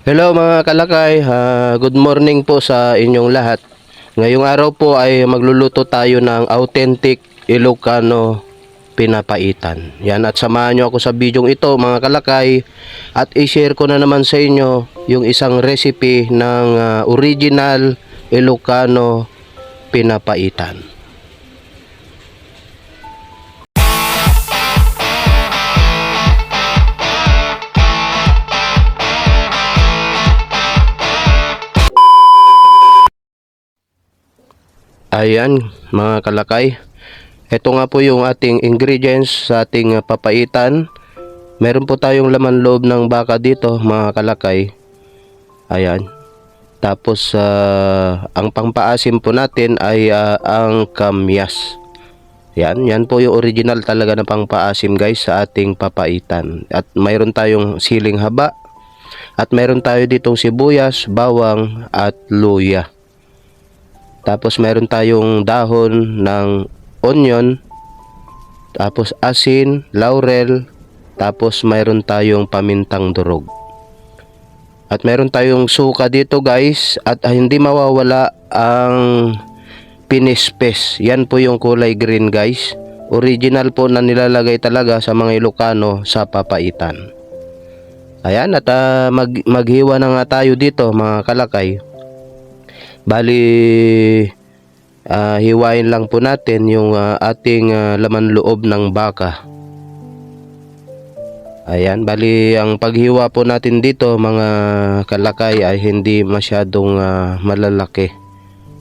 Hello mga kalakay, Ah, good morning po sa inyong lahat. Ngayong araw po ay magluluto tayo ng authentic Ilocano pinapaitan. Yan at samahan nyo ako sa bidyong ito mga kalakay at i-share ko na naman sa inyo yung isang recipe ng ah, original Ilocano pinapaitan. Ayan, mga kalakay. Ito nga po yung ating ingredients sa ating uh, papaitan. Meron po tayong laman loob ng baka dito, mga kalakay. Ayan. Tapos, uh, ang pangpaasim po natin ay uh, ang kamyas. Yan, yan po yung original talaga na pangpaasim guys sa ating papaitan. At mayroon tayong siling haba. At mayroon tayo ditong sibuyas, bawang at luya. Tapos meron tayong dahon ng onion, tapos asin, laurel, tapos mayroon tayong pamintang durog. At meron tayong suka dito guys at ah, hindi mawawala ang pinispes. Yan po yung kulay green guys. Original po na nilalagay talaga sa mga Ilocano sa papaitan. Ayan at ah, mag, maghiwa na nga tayo dito mga kalakay. Bali, ah, hiwain lang po natin yung ah, ating ah, laman loob ng baka. Ayan, bali ang paghiwa po natin dito mga kalakay ay hindi masyadong ah, malalaki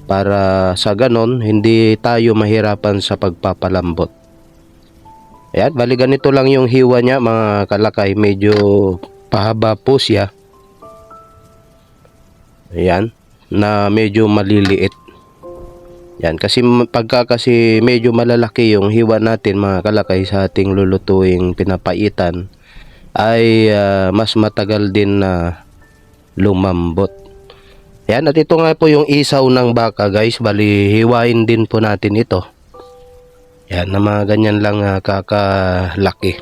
para sa ganon hindi tayo mahirapan sa pagpapalambot. Ayan, bali ganito lang yung hiwa niya mga kalakay, medyo pahaba po siya. Ayan na medyo maliliit. Yan, kasi pagka kasi medyo malalaki yung hiwa natin mga kalakay sa ating lulutuing pinapaitan ay ah, mas matagal din na lumambot. Yan, at ito nga po yung isaw ng baka guys, bali hiwain din po natin ito. Yan, na mga ganyan lang ah, kakalaki.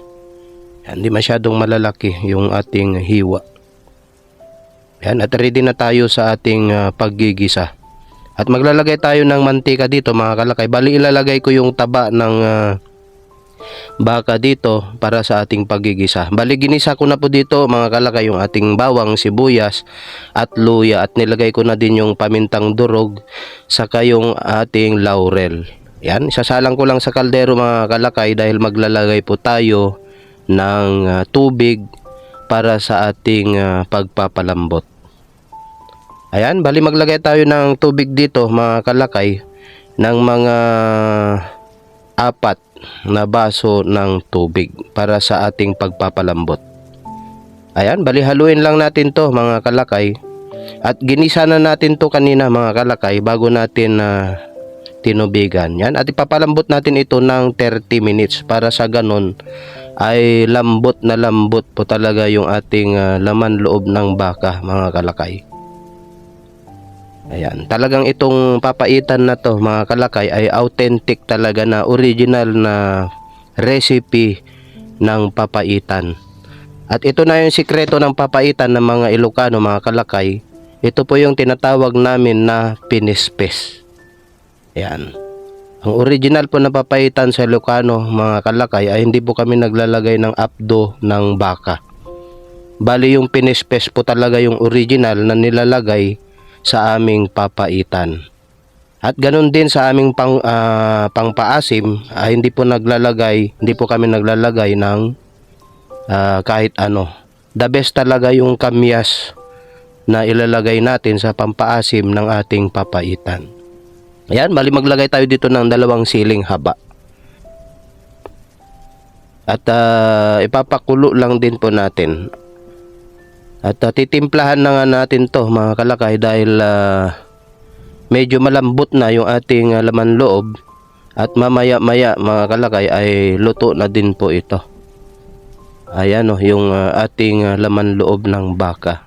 Yan, di masyadong malalaki yung ating hiwa. Yan, at ready na tayo sa ating ah, paggigisa. At maglalagay tayo ng mantika dito mga kalakay. Bali ilalagay ko yung taba ng ah, baka dito para sa ating paggigisa. Bali ginisa ko na po dito mga kalakay yung ating bawang, sibuyas at luya at nilagay ko na din yung pamintang durog saka yung ating laurel. Yan, isasalang ko lang sa kaldero mga kalakay dahil maglalagay po tayo ng ah, tubig para sa ating ah, pagpapalambot. Ayan, bali maglagay tayo ng tubig dito mga kalakay ng mga apat na baso ng tubig para sa ating pagpapalambot. Ayan, bali haluin lang natin to mga kalakay. At ginisa na natin to kanina mga kalakay bago natin na tinubigan. Yan, at ipapalambot natin ito ng 30 minutes para sa ganon ay lambot na lambot po talaga yung ating ah, laman loob ng baka mga kalakay. Ayan, talagang itong papaitan na to mga kalakay ay authentic talaga na original na recipe ng papaitan. At ito na yung sikreto ng papaitan ng mga Ilocano mga kalakay. Ito po yung tinatawag namin na pinispes. Ayan. Ang original po na papaitan sa Ilocano mga kalakay ay hindi po kami naglalagay ng apdo ng baka. Bali yung pinispes po talaga yung original na nilalagay sa aming papaitan. At ganun din sa aming pang, ah, pangpaasim, ah, hindi po naglalagay, hindi po kami naglalagay ng ah, kahit ano. The best talaga yung kamyas na ilalagay natin sa pampaasim ng ating papaitan. Ayan, bali maglagay tayo dito ng dalawang siling haba. At ah, ipapakulo lang din po natin at uh, titimplahan na nga natin to mga kalakay dahil ah, medyo malambot na yung ating ah, laman loob at mamaya maya mga kalakay ay luto na din po ito. Ayan oh, yung ah, ating ah, laman loob ng baka.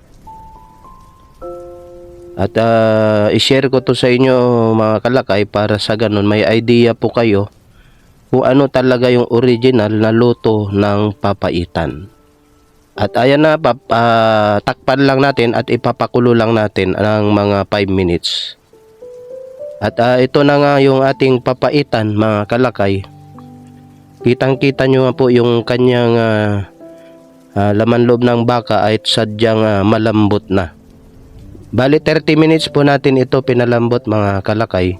At ah, i-share ko to sa inyo mga kalakay para sa ganun may idea po kayo kung ano talaga yung original na luto ng papaitan. At ayan na, pap, ah, takpan lang natin at ipapakulo lang natin ng mga 5 minutes. At ah, ito na nga yung ating papaitan mga kalakay. Kitang-kita nyo nga po yung kanyang ah, ah, laman loob ng baka ay sadyang ah, malambot na. Bali 30 minutes po natin ito pinalambot mga kalakay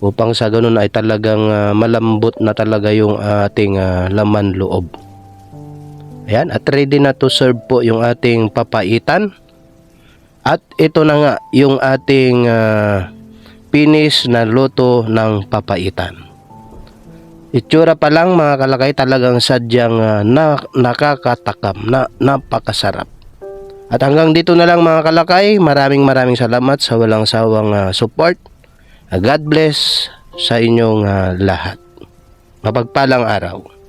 upang sa ganun ay talagang ah, malambot na talaga yung ating ah, laman loob. Ayan, at ready na to serve po yung ating papaitan. At ito na nga yung ating ah, finish na luto ng papaitan. Itsura pa lang mga kalakay talagang sadyang ah, na, nakakatakam, na, napakasarap. At hanggang dito na lang mga kalakay, maraming maraming salamat sa walang sawang ah, support. God bless sa inyong ah, lahat. Mapagpalang araw.